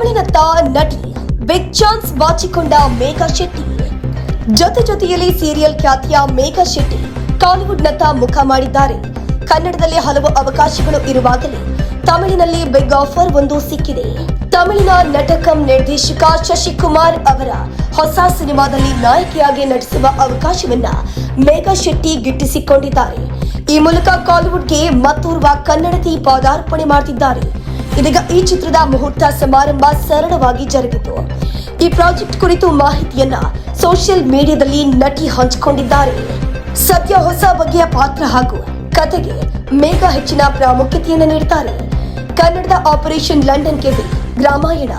ತಮಿಳಿನತ್ತ ನಟಿ big chance ಬಾಚಿಕೊಂಡ ಮೇಘಾ ಶೆಟ್ಟಿ. ಜೊತೆ ಜೊತೆಯಲ್ಲಿ ಸೀರಿಯಲ್ ಖ್ಯಾತಿಯ ಮೇಘಾ ಶೆಟ್ಟಿ ಕಾಲಿವುಡ್ನತ್ತ ಮುಖ ಮಾಡಿದ್ದಾರೆ. ಕನ್ನಡದಲ್ಲಿ ಹಲವು ಅವಕಾಶಗಳು ಇರುವಾಗಲೇ ತಮಿಳಿನಲ್ಲಿ ಬಿಗ್ ಆಫರ್ ಒಂದು ಸಿಕ್ಕಿದೆ. ತಮಿಳಿನ ನಟಕಂ ನಿರ್ದೇಶಕ ಶಶಿಕುಮಾರ್ ಅವರ ಹೊಸ ಸಿನಿಮಾದಲ್ಲಿ ನಾಯಕಿಯಾಗಿ ನಟಿಸುವ ಅವಕಾಶವನ್ನ ಮೇಘಾ ಶೆಟ್ಟಿ ಗಿಟ್ಟಿಸಿಕೊಂಡಿದ್ದಾರೆ. ಈ ಮೂಲಕ ಕಾಲಿವುಡ್ಗೆ ಮತ್ತೋರ್ವ ಕನ್ನಡತಿ ಪಾದಾರ್ಪಣೆ ಮಾಡ್ತಿದ್ದಾರೆ. ಇದೀಗ ಈ ಚಿತ್ರದ ಮುಹೂರ್ತ ಸಮಾರಂಭ ಸರಳವಾಗಿ ಜರುಗಿತು. ಈ ಪ್ರಾಜೆಕ್ಟ್ ಕುರಿತು ಮಾಹಿತಿಯನ್ನ ಸೋಷಿಯಲ್ ಮೀಡಿಯಾದಲ್ಲಿ ನಟಿ ಹಂಚಿಕೊಂಡಿದ್ದಾರೆ. ಸದ್ಯ ಹೊಸ ಬಗೆಯ ಪಾತ್ರ ಹಾಗೂ ಕತೆಗೆ ಮೇಘ ಹೆಚ್ಚಿನ ಪ್ರಾಮುಖ್ಯತೆಯನ್ನು ನೀಡುತ್ತಾರೆ ಕನ್ನಡದ operation London cafe Gramayana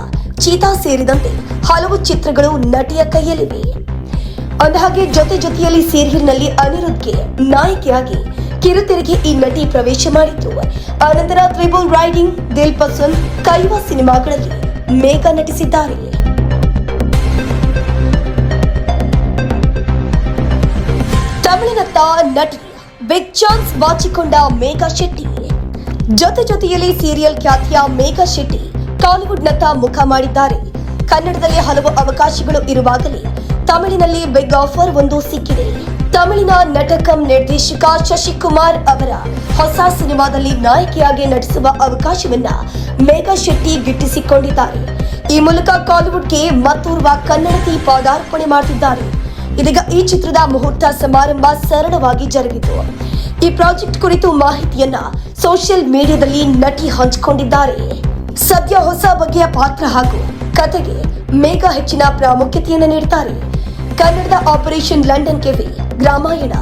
Cheetha ಸೇರಿದಂತೆ ಹಲವು ಚಿತ್ರಗಳು ನಟಿಯ ಕೈಯಲ್ಲಿವೆ. ಅಂದಹಾಗೆ ಜೊತೆ ಜೊತೆಯಲ್ಲಿ ಸೀರಿಯಲ್ನಲ್ಲಿ ಅನಿರುದ್ಧ್ಗೆ ನಾಯಕಿಯಾಗಿ ಕಿರುತೆರೆಗೆ ಈ ನಟಿ ಪ್ರವೇಶ ಮಾಡಿದ್ರು ಅನಂತರ ತ್ರಿಬಲ್ ರೈಡಿಂಗ್, ದಿಲ್ ಪಸಂದ್, ಕೈವಾ ಸಿನಿಮಾಗಳಲ್ಲಿ ಮೇಘ ನಟಿಸಿದ್ದಾರೆ. ತಮಿಳಿನತ್ತ ನಟಿ ಬಿಗ್ ಚಾನ್ಸ್ ಬಾಚಿಕೊಂಡ ಮೇಘಾ ಶೆಟ್ಟಿ. ಜೊತೆ ಜೊತೆಯಲ್ಲಿ ಸೀರಿಯಲ್ ಖ್ಯಾತಿಯ ಮೇಘಾ ಶೆಟ್ಟಿ ಕಾಲಿವುಡ್ನತ್ತ ಮುಖ ಮಾಡಿದ್ದಾರೆ. ಕನ್ನಡದಲ್ಲಿ ಹಲವು ಅವಕಾಶಗಳು ಇರುವಾಗಲೇ ತಮಿಳಿನಲ್ಲಿ ಬಿಗ್ ಆಫರ್ ಒಂದು ಸಿಕ್ಕಿದೆ. ತಮಿಳಿನ ನಟಕಂ ನಿರ್ದೇಶಕ ಶಶಿಕುಮಾರ್ ಅವರ ಹೊಸ ಸಿನಿಮಾದಲ್ಲಿ ನಾಯಕಿಯಾಗಿ ನಟಿಸುವ ಅವಕಾಶವನ್ನ ಮೇಘಾ ಶೆಟ್ಟಿ ಗಿಟ್ಟಿಸಿಕೊಂಡಿದ್ದಾರೆ. ಈ ಮೂಲಕ ಕಾಲಿವುಡ್ಗೆ ಮತ್ತೋರ್ವ ಕನ್ನಡತಿ ಪಾದಾರ್ಪಣೆ ಮಾಡುತ್ತಿದ್ದಾರೆ ಇದೀಗ ಈ ಚಿತ್ರದ ಮುಹೂರ್ತ ಸಮಾರಂಭ ಸರಳವಾಗಿ ಜರುಗಿತು. ಈ ಪ್ರಾಜೆಕ್ಟ್ ಕುರಿತು ಮಾಹಿತಿಯನ್ನ ಸೋಷಿಯಲ್ ಮೀಡಿಯಾದಲ್ಲಿ ನಟಿ ಹಂಚಿಕೊಂಡಿದ್ದಾರೆ. ಸದ್ಯ ಹೊಸ ಬಗೆಯ ಪಾತ್ರ ಹಾಗೂ ಕತೆಗೆ ಮೇಘಾ ಹೆಚ್ಚಿನ ಪ್ರಾಮುಖ್ಯತೆಯನ್ನು ನೀಡುತ್ತಾರೆ ಕನ್ನಡದ operation London cafe Gramayana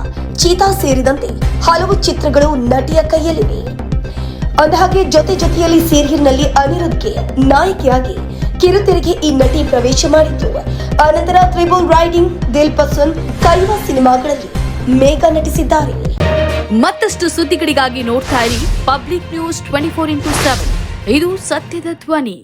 Cheetha ಸೇರಿದಂತೆ ಹಲವು ಚಿತ್ರಗಳು ನಟಿಯ ಕೈಯಲ್ಲಿವೆ. ಅಂದಹಾಗೆ ಜೊತೆ ಜೊತೆಯಲ್ಲಿ ಸೀರಿಯಲ್ನಲ್ಲಿ ಅನಿರುದ್ಧ್ಗೆ ನಾಯಕಿಯಾಗಿ ಕಿರುತೆರೆಗೆ ಈ ನಟಿ ಪ್ರವೇಶ ಮಾಡಿದ್ದು, ಅನಂತರ ತ್ರಿಭುವನ್ ರೈಡಿಂಗ್, ದಿಲ್ ಪಸಂದ್ ಕೈವಾ ಸಿನಿಮಾಗಳಲ್ಲಿ ಮೇಘ ನಟಿಸಿದ್ದಾರೆ. ಮತ್ತಷ್ಟು ಸುದ್ದಿಗಳಿಗಾಗಿ ನೋಡ್ತಾ ಇರಿ public news twenty four into seven. ಇದು ಸತ್ಯದ ಧ್ವನಿ.